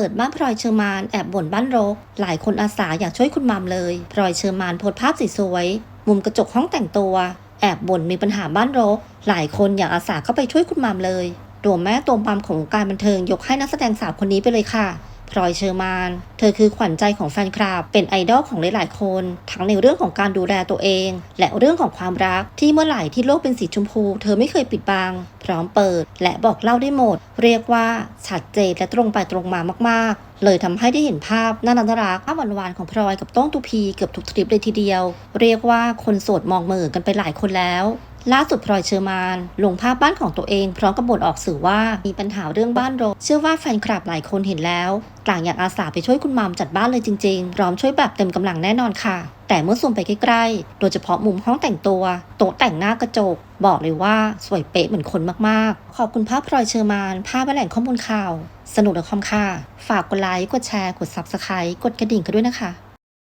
เปิดบ้านพลอยเชอร์มานแอบบ่นบ้านรก หลายคนอาสาอยากช่วยคุณมัมเลยพลอยเชอร์มานโพสภาพสวยมุมกระจกห้องแต่งตัว แอบบ่นมีปัญหาบ้านรก หลายคนอยากอาสาเข้าไปช่วยคุณมัมเลยตัวแม่ตัวมัมของวงการบันเทิงยกให้นักแสดงสาวคนนี้ไปเลยค่ะ พลอยเชอร์มาน เธอคือขวัญใจของแฟนคลับ เป็นไอดอลของหลายๆคน ทั้งในเรื่องของการดูแลตัวเอง และเรื่องของความรักที่เมื่อไหร่ที่โลกเป็นสีชมพู เธอไม่เคยปิดบัง พร้อมเปิด และบอกเล่าได้หมด เรียกว่าชัดเจนและตรงไปตรงมามากๆ เลยทำให้ได้เห็นภาพน่ารักน่ารักภาพหวานๆของพลอยกับต้องตูพีเกือบทุกทริปเลยทีเดียว เรียกว่าคนโสดมองเหมือกันไปหลายคนแล้ว ล่าสุดพลอยเชอร์มานลงภาพบ้านของตัวเอง พร้อมกับบ่นออกสื่อว่ามีปัญหาเรื่องบ้านรกเชื่อว่าแฟนคลับหลายคนเห็นแล้วต่างอยากอาสาไปช่วยคุณมามจัดบ้านเลยจริงๆ พร้อมช่วยแบบเต็มกำลังแน่นอนค่ะ แต่เมื่อซูมไปใกล้ๆ โดยเฉพาะมุมห้องแต่งตัว โต๊ะแต่งหน้ากระจก บอกเลยว่าสวยเป๊ะเหมือนคนมากๆ ขอบคุณภาพพลอยเชอร์มาน ภาพและแหล่งข้อมูลข่าว สนุกและคอมค่ะฝากกดไลค์ กดแชร์ กด Subscribe กดกระดิ่งกันด้วยนะคะ